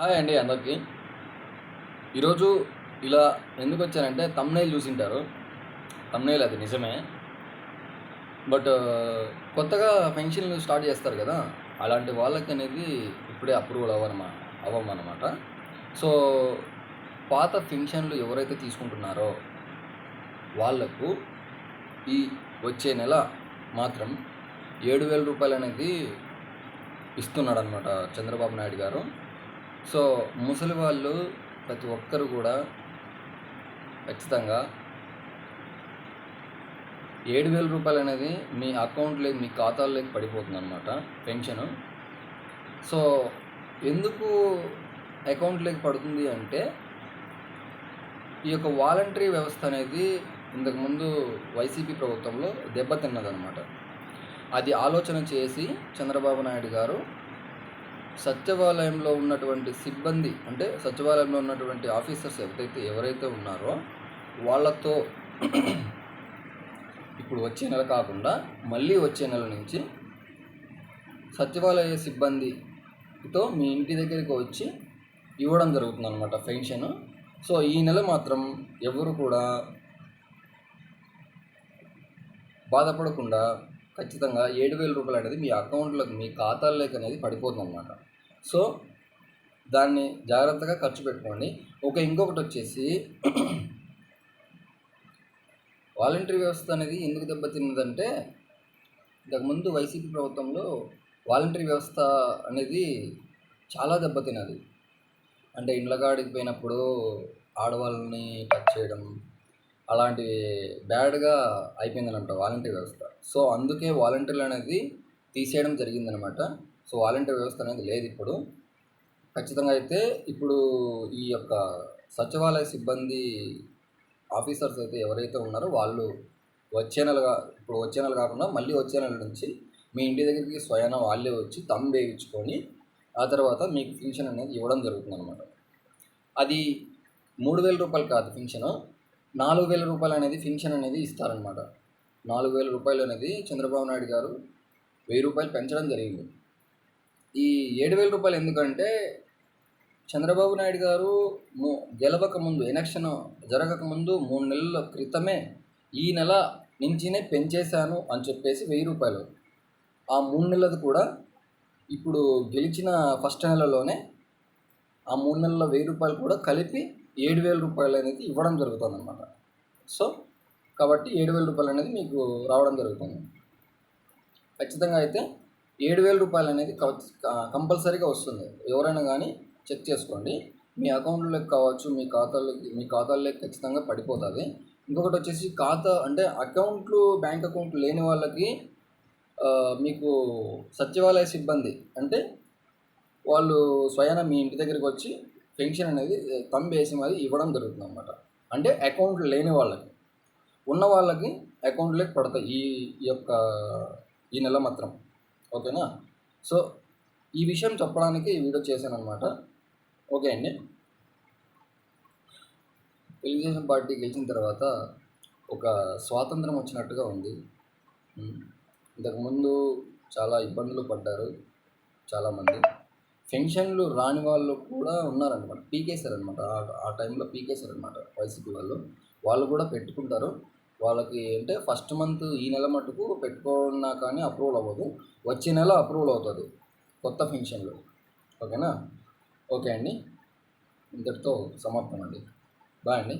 Hi అండి అందరికీ. ఈరోజు ఇలా ఎందుకు వచ్చానంటే తమ్నైల్ చూసింటారు. తమ్నైల్ అది నిజమే. బట్ కొత్తగా పెన్షన్లు స్టార్ట్ చేస్తారు కదా అలాంటి వాళ్ళకి అనేది ఇప్పుడే అప్రూవల్ అవ్వనమా అవ్వమన్నమాట. సో పాత పెన్షన్లు ఎవరైతే తీసుకుంటున్నారో వాళ్ళకు ఈ వచ్చే నెల మాత్రం ఏడు వేల రూపాయలు అనేది ఇస్తున్నాడు అనమాట చంద్రబాబు నాయుడు గారు. సో ముసలి వాళ్ళు ప్రతి ఒక్కరు కూడా ఖచ్చితంగా ఏడు వేల రూపాయలు అనేది మీ అకౌంట్లోకి మీ ఖాతాల్లోకి పడిపోతుంది అనమాట పెన్షను. సో ఎందుకు అకౌంట్లోకి పడుతుంది అంటే ఈ యొక్క వాలంటరీ వ్యవస్థ అనేది ఇంతకుముందు వైసీపీ ప్రభుత్వంలో దెబ్బతిన్నదనమాట అది ఆలోచన చేసి చంద్రబాబు నాయుడు గారు సచివాలయంలో ఉన్నటువంటి సిబ్బంది అంటే సచివాలయంలో ఉన్నటువంటి ఆఫీసర్స్ ఎవరైతే ఎవరైతే ఉన్నారో వాళ్ళతో ఇప్పుడు వచ్చే నెల కాకుండా మళ్ళీ వచ్చే నెల నుంచి సచివాలయ సిబ్బందితో మీ ఇంటి దగ్గరికి వచ్చి ఇవ్వడం జరుగుతుంది అనమాట పెన్షన్. సో ఈ నెల మాత్రం ఎవరు కూడా బాధపడకుండా ఖచ్చితంగా ఏడు వేల రూపాయలు అనేది మీ అకౌంట్లోకి మీ ఖాతాల్లోకి అనేది పడిపోతుంది అనమాట సో దాన్ని జాగ్రత్తగా ఖర్చు పెట్టుకోండి. ఒక ఇంకొకటి వచ్చేసి వాలంటరీ వ్యవస్థ అనేది ఎందుకు దెబ్బతిన్నదంటే ఇంతకుముందు వైసీపీ ప్రభుత్వంలో వాలంటరీ వ్యవస్థ అనేది చాలా దెబ్బతిన్నది. అంటే ఇండ్లగాడికి పోయినప్పుడు ఆడవాళ్ళని టచ్ చేయడం అలాంటివి బ్యాడ్గా అయిపోయిందనమాట వాలంటీర్ వ్యవస్థ. సో అందుకే వాలంటీర్లు అనేది తీసేయడం జరిగిందనమాట. సో వాలంటీర్ వ్యవస్థ అనేది లేదు ఇప్పుడు. ఖచ్చితంగా అయితే ఇప్పుడు ఈ యొక్క సచివాలయ సిబ్బంది ఆఫీసర్స్ అయితే ఎవరైతే ఉన్నారో వాళ్ళు వచ్చే నెలగా ఇప్పుడు వచ్చే నెల కాకుండా మళ్ళీ వచ్చే నెల నుంచి మీ ఇంటి దగ్గరికి స్వయాన వాళ్ళే వచ్చి తమ్ వేయించుకొని ఆ తర్వాత మీకు పెన్షన్ అనేది ఇవ్వడం జరుగుతుంది అనమాట అది మూడు వేల రూపాయలు కాదు పెన్షన్ నాలుగు వేల రూపాయలు అనేది పెన్షన్ అనేది ఇస్తారనమాట నాలుగు వేల రూపాయలు అనేది చంద్రబాబు నాయుడు గారు వెయ్యి రూపాయలు పెంచడం జరిగింది. ఈ ఏడు వేల రూపాయలు ఎందుకంటే చంద్రబాబు నాయుడు గారు గెలవక ముందు ఎలక్షన్ జరగక ముందు మూడు నెలల క్రితమే ఈ నెల నుంచినే పెంచేశాను అని చెప్పేసి వెయ్యి రూపాయలు. ఆ మూడు నెలలది కూడా ఇప్పుడు గెలిచిన ఫస్ట్ నెలలోనే ఆ మూడు నెలల వెయ్యి రూపాయలు కూడా కలిపి ఏడు వేల రూపాయలు అనేది ఇవ్వడం జరుగుతుంది అనమాట సో కాబట్టి ఏడు వేల రూపాయలు అనేది మీకు రావడం జరుగుతుంది. ఖచ్చితంగా అయితే ఏడు వేల రూపాయలు అనేది కంపల్సరీగా వస్తుంది. ఎవరైనా కానీ చెక్ చేసుకోండి. మీ అకౌంట్లోకి కావచ్చు మీ ఖాతాలోకి మీ ఖాతాల్లోకి ఖచ్చితంగా పడిపోతుంది. ఇంకొకటి వచ్చేసి ఖాతా అంటే అకౌంట్లు బ్యాంక్ అకౌంట్ లేని వాళ్ళకి మీకు సచివాలయ సిబ్బంది అంటే వాళ్ళు స్వయాన మీ ఇంటి దగ్గరికి వచ్చి పెన్షన్ అనేది తంబ్ వేసి మరి ఇవ్వడం జరుగుతుంది అనమాట అంటే అకౌంట్ లేని వాళ్ళకి. ఉన్న వాళ్ళకి అకౌంట్లోకి పడతాయి ఈ యొక్క ఈ నెల మాత్రం. ఓకేనా? సో ఈ విషయం చెప్పడానికి ఈ వీడియో చేశాను అనమాట ఓకే అండి. తెలుగుదేశం పార్టీ గెలిచిన తర్వాత ఒక స్వాతంత్రం వచ్చినట్టుగా ఉంది. ఇంతకుముందు చాలా ఇబ్బందులు పడ్డారు చాలామంది. పెన్షన్లు రాని వాళ్ళు కూడా ఉన్నారనమాట పీకేశారనమాట ఆ టైంలో పీకేశారనమాట వైసీపీ వాళ్ళు. వాళ్ళు కూడా పెట్టుకుంటారు. వాళ్ళకి అంటే ఫస్ట్ మంత్ ఈ నెల మటుకు పెట్టుకున్నా కానీ అప్రూవల్ అవ్వదు. వచ్చే నెల అప్రూవల్ అవుతుంది. కొత్త పెన్షన్లు. ఓకేనా? ఓకే అండి. ఇంతటితో సమాప్తం అండి బాయ్ అండి.